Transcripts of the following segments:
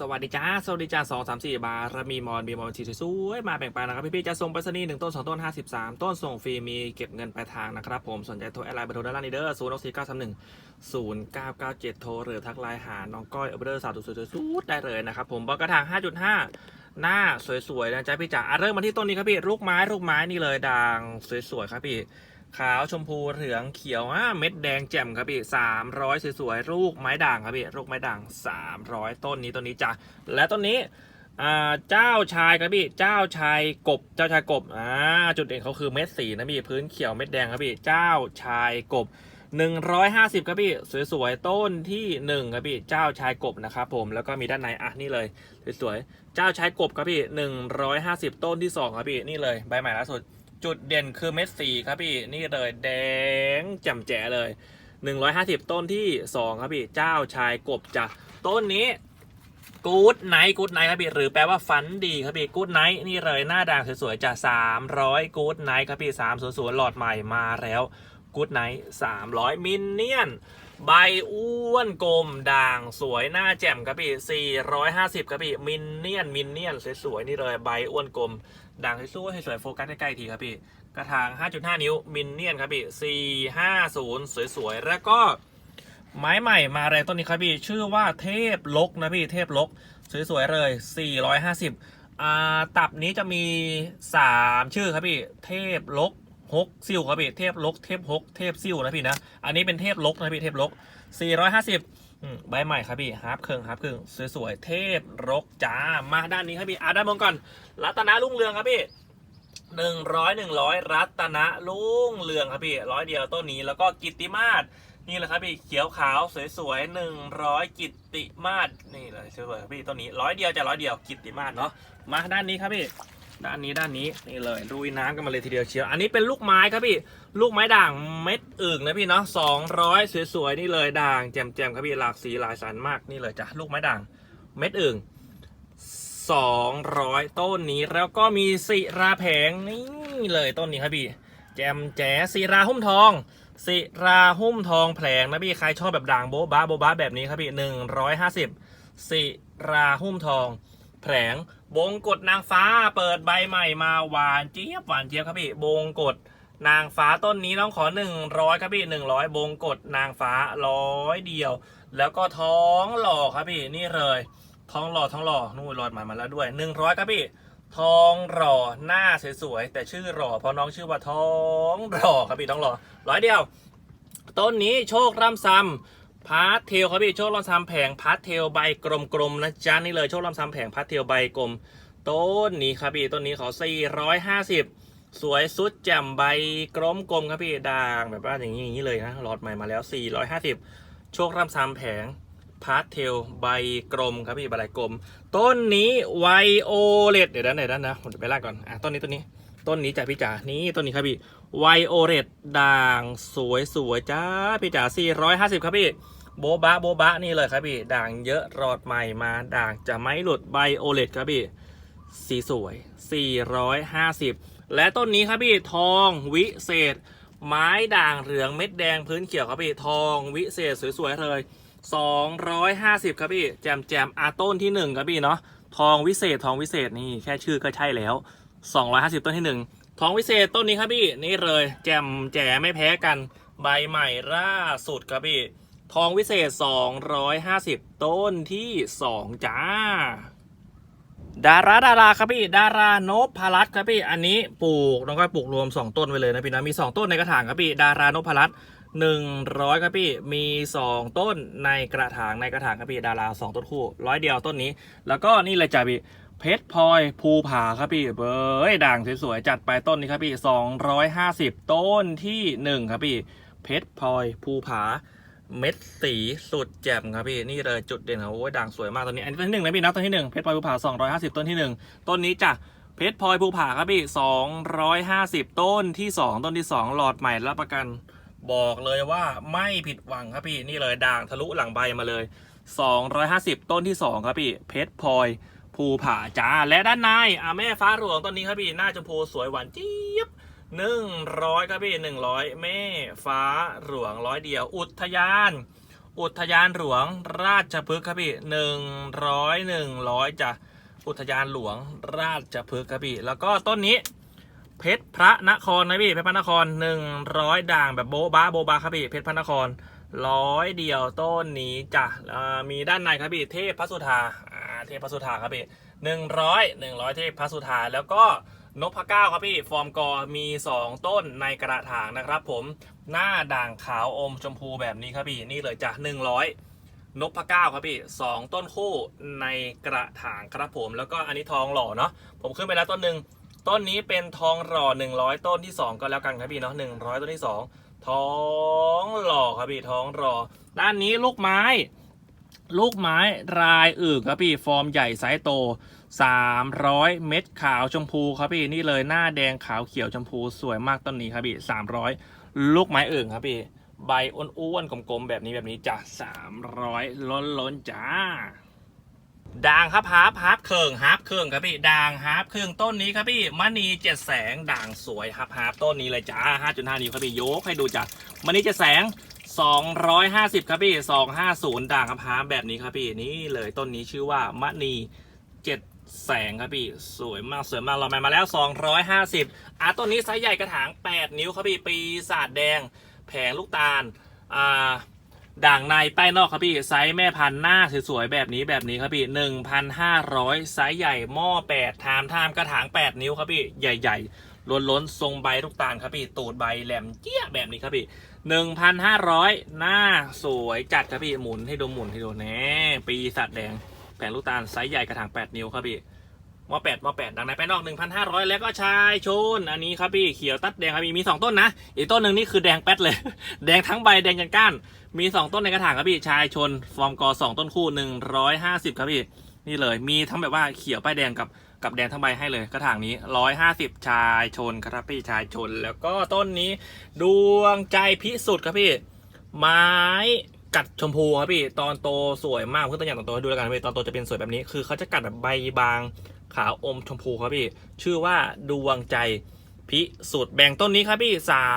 สวัสดีจ้า สวัสดีจ้าสองสามสี่บาร์มีมอนมีมอนชีสวยๆมาแบ่งปันนะครับ พี่ๆจะส่งไปสนีย์หนึ่งต้นสองต้นห้าสิบสามต้นส่งฟรีมีเก็บเงินปลายทางนะครับ ผมสนใจโทรแอดไลน์เบอร์โทรด้านล่างนี้เด้อศูนย์หกสี่เก้าสามหนึ่งศูนย์เก้าเก้าเจ็ดโทรหรือทักไลน์หา น้องก้อยเอเบอร์สาวสวยๆสุดๆได้เลยนะครับผมบอลกระถางห้าจุดห้าหน้าสวยๆนะจ๊ะพี่จ๋าเริ่มมาที่ต้นนี้ครับพี่ลูกไม้ลูกไม้นี่เลยด่างสวยๆครับพี่ ขาวชมพูเหลืองเขียวอะเม็ดแดงแจ่มครับพี่สามร้อยสวยๆลูกไม้ด่างครับพี่ลูกไม้ด่างสามร้อยต้นนี้ต้นนี้จ้ะและต้นนี้อ่าเจ้าชายครับพี่ เจ้าชายกบ เจ้าชายกบ อ่า จุดเด่นเขาคือเม็ดสีนะพี่ พื้นเขียวเม็ดแดงครับพี่ เจ้าชายกบ 150ครับพี่ สวยๆ ต้นที่1ครับพี่ เจ้าชายกบนะครับผม แล้วก็มีด้านใน อะ นี่เลย สวยๆ เจ้าชายกบครับพี่ 150 ต้นที่สองครับพี่ นี่เลย ใบใหม่ล่าสุด จุดเด่นคือเม็ดสีครับพี่นี่เลยแดงแจ่มแจ๋เลย 150 ต้นที่ 2 ครับพี่เจ้าชายกบจ้ะต้นนี้กู๊ดไนท์กู๊ดไนท์ครับพี่หรือแปลว่าฟันดีครับพี่กู๊ดไนท์นี่เลยหน้าด่างสวยๆจ้ะ300กู๊ดไนท์ครับพี่300หลอดใหม่มาแล้ว กู๊ดไนท์300มินเนี่ยน ใบอ้วนกลมด่างสวยหน้าแจ่มครับพี่450ครับพี่มินเนี่ยนมินเนี่ยนสวยๆนี่เลยใบอ้วนกลมด่างสวยๆสวยๆโฟกัสใกล้ๆทีครับพี่กระถาง 5.5 นิ้วมินเนี่ยนครับพี่450 สวยๆ แล้วก็ไม้ใหม่มาแรงต้นนี้ครับพี่ ชื่อว่าเทพลกนะพี่เทพลก สวยๆ เลย 450อ่าตับนี้จะมี 3 ชื่อครับพี่ เทพลก ฮกซิ่วครับพี่เทพลกเทพฮกเทพซิ่วนะพี่นะ อันนี้เป็นเทพลกนะพี่เทพลก 450อืมใบใหม่ครับพี่ฮาร์ปเครื่องฮาร์ปเครื่องสวยๆเทพรกจ้ามาด้านนี้ครับพี่อ่าด้านบนก่อน รัตนารุ่งเรืองครับพี่หนึ่งร้อยหนึ่งร้อยรัตนะรุ่งเรืองครับพี่ร้อยเดียวต้นนี้แล้วก็กิติมาศนี่แหละครับพี่เขียวขาวสวยๆหนึ่งร้อยกิติมาศนี่เลยสวยๆครับพี่ต้นนี้ร้อยเดียวจะร้อยเดียวกิตติมาศเนาะมาด้านนี้ครับพี่ ด้านนี้ด้านนี้นี่เลยลุยน้ำกันมาเลยทีเดียวเชียว อันนี้เป็นลูกไม้ครับพี่ ลูกไม้ด่างเม็ดอึ่งนะพี่เนาะสองร้อยสวยๆนี่เลยด่างแจ่มๆครับพี่หลากสีหลายสันมากนี่เลยจ้ะลูกไม้ด่างเม็ดอึ่งสองร้อยต้นนี้แล้วก็มีศิราแผงนี่เลยต้นนี้ครับพี่ แจมแจ๋ศิราหุ้มทองศิราหุ้มทองแผลงนะพี่ใครชอบแบบด่างโบ๊ะบ้าโบ๊ะบ้าแบบนี้ครับพี่หนึ่งร้อยห้าสิบศิราหุ้มทองแผลง บงกฎนางฟ้าเปิดใบใหม่มาหวานเจี๊ยบหวานเจี๊ยบครับพี่บงกฎนางฟ้าต้นนี้น้องขอหนึ่งร้อยครับพี่หนึ่งร้อยบงกฎนางฟ้าร้อยเดียว แล้วก็ท้องหล่อครับพี่นี่เลยท้องหล่อท้องหล่อนู่นหลอดหมายมาแล้วด้วยหนึ่งร้อยครับพี่ ทองหล่อหน้าสวยๆแต่ชื่อหล่อเพราะน้องชื่อว่าท้องหล่อครับพี่ท้องหล่อร้อยเดียว ต้นนี้โชคร่ำซ้ำ พาร์ทเทลครับพี่โชคร่ำซ้ำแผงพาร์ทเทลใบกลมๆนะจ๊ะนี่เลยโชคร่ำซ้ำแผงพาร์ทเทลใบกลม ต้นนี้ครับพี่ต้นนี้เขอ450 สวยสุดแจ่มใบกลมๆครับพี่ด่างแบบว่าอย่างนี้อย่างนี้เลยนะหลอดใหม่มาแล้ว 450 โชคร่ำซ้ำแผงพาร์ทเทลใบกลมครับพี่ใบกลม ต้นนี้ไวโอเลตเดี๋ยวด้านไหนด้านนะผมจะไปลากก่อนอะต้นนี้ต้นนี้ต้นนี้จ้ะพี่จ๋า นี่ต้นนี้ครับพี่ ไวโอเลตด่างสวยสวยจ้าพี่จ๋า450 ครับพี่ โบบะโบบะนี่เลยครับพี่ด่างเยอะรอดใหม่มาด่างจะไม่หลุดไบโอเลตครับพี่สีสวย 450 และต้นนี้ครับพี่ทองวิเศษ ไม้ด่างเหลืองเม็ดแดงพื้นเขียวครับพี่ทองวิเศษสวยๆเลย 250 ครับพี่แจมแจมอาต้นที่ 1 ครับพี่เนาะทองวิเศษทองวิเศษนี่แค่ชื่อก็ใช่แล้ว 250 ต้นที่ 1 ทองวิเศษต้นนี้ครับพี่นี่เลย แจมแจไม่แพ้กันใบใหม่ล่าสุดครับพี่ ทองวิเศษ 250 ต้นที่ 2 จ้า ดาราดาราครับพี่ ดารานพรัตน์ครับพี่ อันนี้ปลูกน้องก็ปลูกรวม 2 ต้นไว้เลยนะพี่นะ มี 2 ต้นในกระถางครับพี่ ดารานพรัตน์หนึ่งร้อยครับพี่ มี 2 ต้นในกระถางในกระถางครับพี่ ดารา 2 ต้นคู่ร้อยเดียวต้นนี้ แล้วก็นี่เลยจ้ะพี่เพชรพลอยภูผาครับพี่เบยด่างสวยๆจัดไปต้นนี้ครับพี่ 250 ต้นทีหนึ่1 ครับพี่ เพชรพลอยภูผา เม็ดสีสุดแจ่มครับพี่นี่เลยจุดเด่นของโอ้ยด่างสวยมากตอนนี้อันนี้ต้นที่หนึ่งนะพี่นะต้นที่หนึ่งเพชรพลอยภูผา250ต้นที่หนึ่งต้นนี้จ้ะเพชรพลอยภูผาครับพี่250ต้นที่สองต้นที่สองหลอดใหม่รับประกัน บอกเลยว่าไม่ผิดหวังครับพี่นี่เลยด่างทะลุหลังใบมาเลย250ต้นที่สองครับพี่เพชรพลอยภูผาจ้าและด้านในอะแม่ฟ้าหลวงต้นนี้ครับพี่หน้าชมพูสวยหวานเจี๊ยบ หนึ่งร้อยครับพี่หนึ่งร้อยแม่ฟ้าหลวงร้อยเดียว อุทยาน อุทยานหลวงราชพฤกษ์ครับพี่หนึ่งร้อยหนึ่งร้อยจ้ะอุทยานหลวงราชพฤกษ์ครับพี่แล้วก็ต้นนี้ เพชรพระนครนะพี่เพชรพระนครหนึ่งร้อยด่างแบบโบะบ้าโบบาครับพี่เพชรพระนครร้อยเดียวต้นนี้จ้ะมีด้านในครับพี่เทพพระสุธาอ่าเทพพระสุธาครับพี่หนึ่งร้อยหนึ่งร้อยเทพพระสุธาแล้วก็ นพเก้าครับพี่ ฟอร์มกอมี 2 ต้นในกระถางนะครับผมหน้าด่างขาวอมชมพูแบบนี้ครับพี่ นี่เลยจ้ะ100 นพเก้าครับพี่สองต้นคู่ในกระถางครับผม แล้วก็อันนี้ทองหล่อเนาะผมขึ้นไปแล้วต้นหนึ่งต้นนี้เป็นทองหล่อ100 ต้นที่ 2 ก็แล้วกันครับพี่เนาะ100 ต้นที่ 2 ทองหล่อครับพี่ทองหล่อด้านนี้ลูกไม้ ลูกไม้รายอึกครับพี่ ฟอร์มใหญ่ไซส์โต 300 เม็ดขาวชมพูครับพี่นี่เลยหน้าแดงขาวเขียวชมพูสวยมากต้นนี้ครับพี่300 ลูกไม้อึ่งครับพี่ ใบอ้วนๆกลมๆแบบนี้แบบนี้จ้ะ300 ล้นล้นๆจ้าด่างครับฮาร์ปฮาร์ปเคิงฮาร์ปเคิงครับพี่ด่างฮาร์ปเคิงต้นนี้ครับพี่มณีเจ็ดแสงด่างสวยฮาร์ปฮาร์ปต้นนี้เลยจ้า5.5นิ้วครับพี่ยกให้ดูจ้ะมณีเจ็ดแสง 250 ครับพี่ 250 ด่างครับฮาแบบนี้ครับพี่นี่เลยต้นนี้ชื่อว่ามณีเจ็ดแสงครับพี่ สวยมากสวยมากเรามาแล้ว 250อะต้นนี้ไซส์ใหญ่กระถาง 8 นิ้วครับพี่ปีศาจแดง แผงลูกตาลอ่าด่างในป้ายนอกครับพี่ไซส์แม่พันธุ์หน้าสวยๆแบบนี้แบบนี้ครับพี่1,500ไซส์ใหญ่หม้อ8ทามทามกระถาง 8 นิ้วครับพี่ใหญ่ ๆล้นๆทรงใบลูกตาลครับพี่ตูดใบแหลมเจี๊ยแบบนี้ครับพี่ 1,500หน้าสวยจัดครับพี่หมุนให้ดูหมุนให้ดูแน่ปีสัตว์แดงแผงลูกตาลไซส์ใหญ่กระถาง8นิ้วครับพี่มอแปดมอแปดดังในไปนอก1,500แล้วก็ชายชน อันนี้ครับพี่เขียวตัดแดงครับพี่มี2ต้นนะ อีกต้นหนึ่งนี่คือแดงแป๊ดเลย แดงทั้งใบแดงยันก้าน มี2ต้นในกระถางครับพี่ชายชน ฟอร์มกอ2ต้นคู่150ครับพี่นี่เลยมีทั้งแบบว่าเขียวป้ายแดงกับ กับแดงทั้งใบให้เลย กระถางนี้150ชายชนครับพี่ชายชน แล้วก็ต้นนี้ดวงใจพิสุทธิ์ครับพี่ ไม้กัดชมพูครับพี่ ตอนโตสวยมากเพื่อนตัวอย่างตอนโตให้ดูแล้วกันพี่ตอนโตจะเป็นสวยแบบนี้ คือเขาจะกัดแบบใบบางขาวอมชมพูครับพี่ ชื่อว่าดวงใจพิสุทธิ์แบ่งต้นนี้ครับพี่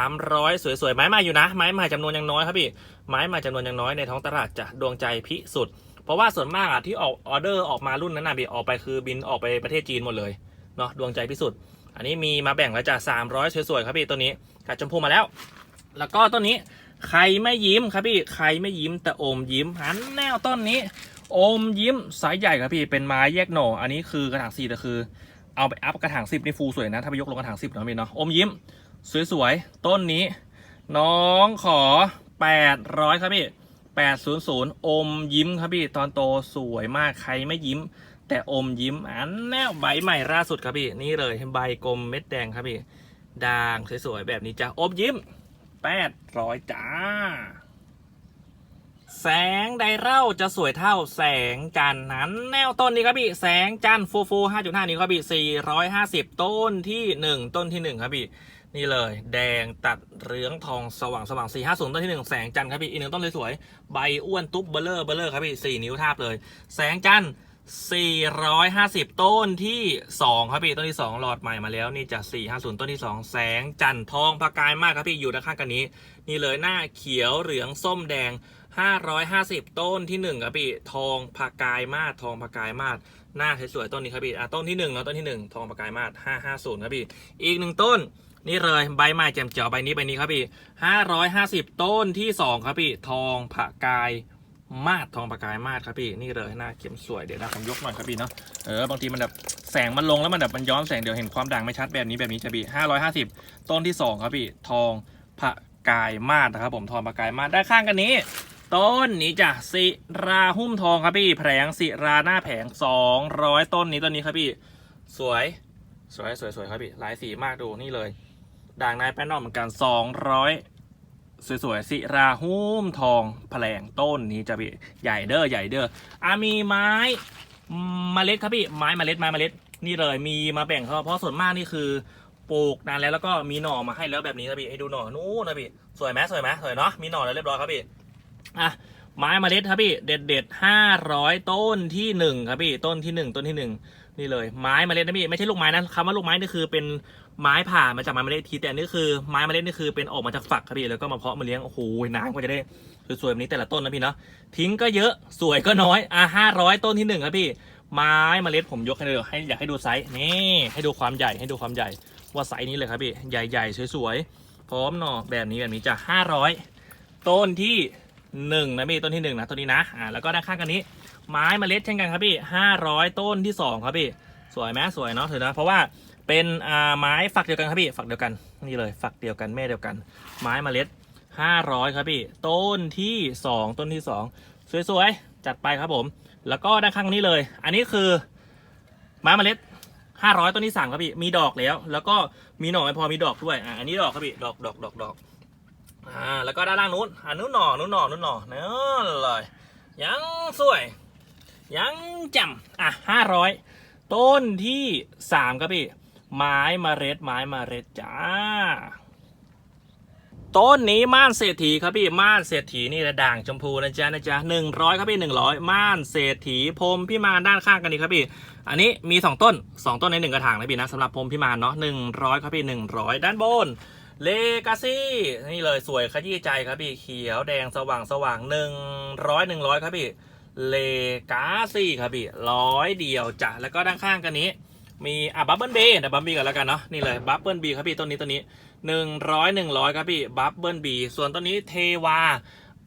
300สวยๆไม้มาอยู่นะ ไม้มาจำนวนยังน้อยครับพี่ ไม้มาจำนวนยังน้อยในท้องตลาดจะดวงใจพิสุทธ์ เพราะว่าส่วนมากอะที่ออกออเดอร์ออกมารุ่นนั้นนะพี่ออกไปคือบินออกไปประเทศจีนหมดเลยเนาะดวงใจพิสุทธิ์อันนี้มีมาแบ่งแล้วจ้ะ300สวยๆครับพี่ตัวนี้กัดชมพูมาแล้ว แล้วก็ต้นนี้ใครไม่ยิ้มครับพี่ใครไม่ยิ้มแต่โอมยิ้มหันแนวต้นนี้โอมยิ้มสายใหญ่ครับพี่เป็นไม้แยกหน่ออันนี้คือกระถางสี่แต่คือ เอาไปอัพกระถางสิบนี่ฟูสวยนะถ้าไปยกลงกระถางสิบเนาะพี่เนาะโอมยิ้ม สวยๆต้นนี้ น้องขอ800ครับพี่ 800 อมยิ้มครับพี่ตอนโตสวยมากใครไม่ยิ้ม แต่อมยิ้มอันแนวใบใหม่ล่าสุดครับพี่นี่เลยใบกลมเม็ดแดงครับพี่ด่างสวยๆแบบนี้จ้ะอมยิ้ม 800จ้า แสงไดเร่าจะสวยเท่าแสงจันทร์นั้นแนวต้นนี้ครับพี่แสงจันทร์ฟูฟู5.5 นิ้วครับพี่450 ต้นที่ 1 ต้นที่ 1 ครับพี่ นี่เลย แดงตัดเหลืองทองสว่างสว่าง450ต้นที่1แสงจันทร์ครับพี่อีกหนึ่งต้นสวยๆใบอ้วนตุ๊บเบลเลอร์เบลเลอร์ครับพี่4นิ้วทาบเลย แสงจันทร์450ต้นที่2ครับพี่ต้นที่2หลอดใหม่มาแล้วนี่จะ450ต้นที่2แสงจันทร์ทองประกายมากครับพี่อยู่ด้านข้างกันนี้ นี่เลยหน้าเขียวเหลืองส้มแดง550 ต้นที่ 1ครับพี่ทองผากายมาศทองผากายมาศหน้าสวยๆต้นนี้ครับพี่อะต้นที่1เนาะต้นที่ 1 ทองผากายมาศ550ครับพี่อีกหนึ่งต้น นี่เลยใบไม้แจ่มเจ๋วใบนี้ใบนี้ครับพี่550ต้นที่2ครับพี่ ทองผากายมาศทองผากายมาศครับพี่นี่เลยหน้าเข็มสวยเดี๋ยวนะผมยกหน่อยครับพี่เนาะเออบางทีมันแบบแสงมันลงแล้วมันแบบมันย้อนแสงเดี๋ยวเห็นความด่างไม่ชัดแบบนี้แบบนี้จะพี่550ต้นที่2ครับพี่ทองผากายมาศนะครับผมทองผากายมาศด้านข้างกันนี้ ต้นนี้จ้ะสิราหุ้มทองครับพี่แผงสิราหน้าแผง200ต้นนี้ต้นนี้ครับพี่ สวยสวยสวยสวยครับพี่หลายสีมากดูนี่เลย ด่างในแป้นนอกเหมือนกัน 200 สวยๆสิราหุ้มทองแผลงต้นนี้จะพี่ใหญ่เด้อใหญ่เด้ออะมีไม้เมล็ดครับพี่ไม้เมล็ดไม้เมล็ดนี่เลยมีมาแบ่งเขาเพราะส่วนมากนี่คือปลูกนานแล้วแล้วก็มีหน่อมาให้แล้วแบบนี้ครับพี่ให้ดูหน่อนู้นนะพี่สวยไหมสวยไหมสวยเนาะมีหน่อแล้วเรียบร้อยครับพี่อะไม้เมล็ดครับพี่เด็ดเด็ดห้าร้อยต้นที่หนึ่งครับพี่ต้นที่หนึ่งต้นที่หนึ่งนี่เลยไม้เมล็ดนะพี่ไม่ใช่ลูกไม้นะคำว่าลูกไม้นี่คือเป็น ไม้ผ่ามาจากไม้เมล็ดทีแต่อันนี่คือไม้เมล็ดนี่คือเป็นออกมาจากฝักครับพี่แล้วก็มาเพาะมาเลี้ยงโอ้โหน้ำก็จะได้สวยๆแบบนี้แต่ละต้นนะพี่เนาะทิ้งก็เยอะสวยก็น้อยอะห้าร้อยต้นที่หนึ่งครับพี่ ไม้เมล็ดผมยกให้ดูให้อยากให้ดูไซส์นี่ให้ดูความใหญ่ให้ดูความใหญ่ ว่าไซส์นี้เลยครับพี่ใหญ่ๆสวยๆพร้อมหน่อแบบนี้แบบนี้จะห้าร้อยต้นที่หนึ่งนะพี่ต้นที่หนึ่งนะต้นนี้นะอ่าแล้วก็ด้านข้างกันนี้ไม้เมล็ดเช่นกันครับพี่ห้าร้อยต้นที่สองครับพี่สวยไหมสวยเนาะเถอนะเพราะว่า เป็นอ่าไม้ฝักเดียวกันครับพี่ฝักเดียวกันนี่เลยฝักเดียวกันแม่เดียวกัน ไม้เมล็ดห้าร้อยครับพี่ต้นที่สองต้นที่สองสวยๆ จัดไปครับผม แล้วก็ด้านข้างนี้เลย อันนี้คือไม้เมล็ดห้าร้อยต้นที่สามครับพี่มีดอกแล้ว แล้วก็มีหน่อไม่พอมีดอกด้วยอ่าอันนี้ดอกครับพี่ดอกดอกดอกดอกอ่าแล้วก็ด้านล่างนู้นอันนู้นหน่อนู้นหน่อนู้นหน่อนั่นเลยยังสวย ยังจ่มอะห้าร้อยต้นที่สามครับพี่ ไม้เมล็ดไม้เมล็ดจ้า ต้นนี้ม่านเศรษฐีครับพี่ม่านเศรษฐีนี่แหละด่างชมพูนะจ๊ะนะจ๊ะหนึ่งร้อยครับพี่หนึ่งร้อยม่านเศรษฐีพรมพิมานด้านข้างกันนี่ครับพี่ อันนี้มีสองต้นสองต้นในหนึ่งกระถางนะพี่นะสำหรับพรมพิมานเนาะหนึ่งร้อยครับพี่หนึ่งร้อยด้านบนเลกาซี่นี่เลยสวยขยี้ใจครับพี่เขียวแดงสว่างสว่างหนึ่งร้อยหนึ่งร้อยครับพี่เลกาซี่ครับพี่ร้อยเดียวจ้ะแล้วก็ด้านข้างกันนี้ มีอะบับเบิลบีเดี๋ยวบับเบิลบีกันแล้วกันเนาะนี่เลยบับเบิลบีครับพี่ต้นนี้ต้นนี้หนึ่งร้อยหนึ่งร้อยครับพี่บับเบิลบีส่วนต้นนี้เทวา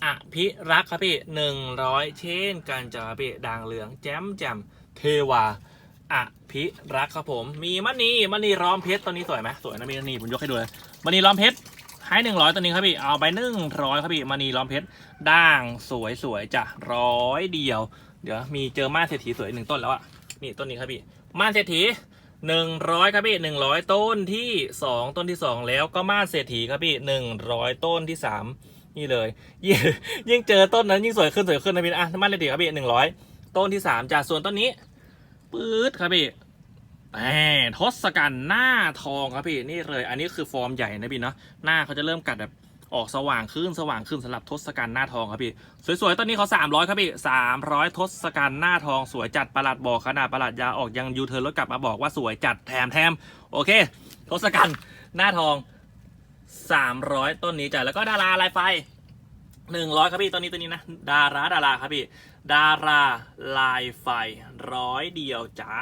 อภิรักษ์ครับพี่หนึ่งร้อยเช่นกันจ้ะครับพี่ด่างเหลืองแจ่มแจ่มเทวาอภิรักษ์ครับผม มีมณีมณีล้อมเพชรต้นนี้สวยไหมสวยนะมีมณีผมยกให้ดูเลยมณีล้อมเพชรให้หนึ่งร้อยตัวนี้ครับพี่เอาไปหนึ่งร้อยครับพี่มณีล้อมเพชรด่างสวยสวยๆจ้ะร้อยเดียว เดี๋ยวมีเจอมาเศรษฐีสวยหนึ่งต้นแล้วอะนี่ต้นนี้ครับพี่ ม่านเศรษฐีหนึ่งร้อยครับพี่หนึ่งร้อยต้นที่สองต้นที่สองแล้วก็ม่านเศรษฐีครับพี่หนึ่งร้อยต้นที่สามนี่เลยยิ่งยิ่งเจอต้นนั้นยิ่งสวยขึ้นสวยขึ้นนะพี่อะม่านเศรษฐีครับพี่หนึ่งร้อยต้นที่สามจากส่วนต้นนี้ปื๊ดครับพี่แหมทศกัณฐ์หน้าทองครับพี่นี่เลย อันนี้คือฟอร์มใหญ่นะพี่เนาะหน้าเขาจะเริ่มกัดแบบ ออกสว่างขึ้นสว่างขึ้นสำหรับทศกัณฐ์หน้าทองครับพี่ สวยๆต้นนี้เขา300 ครับพี่ 300 ทศกัณฐ์หน้าทองสวยจัดประหลัดบอกขนาดประหลัดยาออกยังยูเทิร์นรถกลับมาบอกว่าสวยจัดแถมแถมโอเค ทศกัณฐ์หน้าทอง 300 ต้นนี้จ้ะแล้วก็ดาราลายไฟ 100 ครับพี่ต้นนี้ต้นนี้นะดาราดาราครับพี่ดาราลายไฟร้อยเดียวจ้า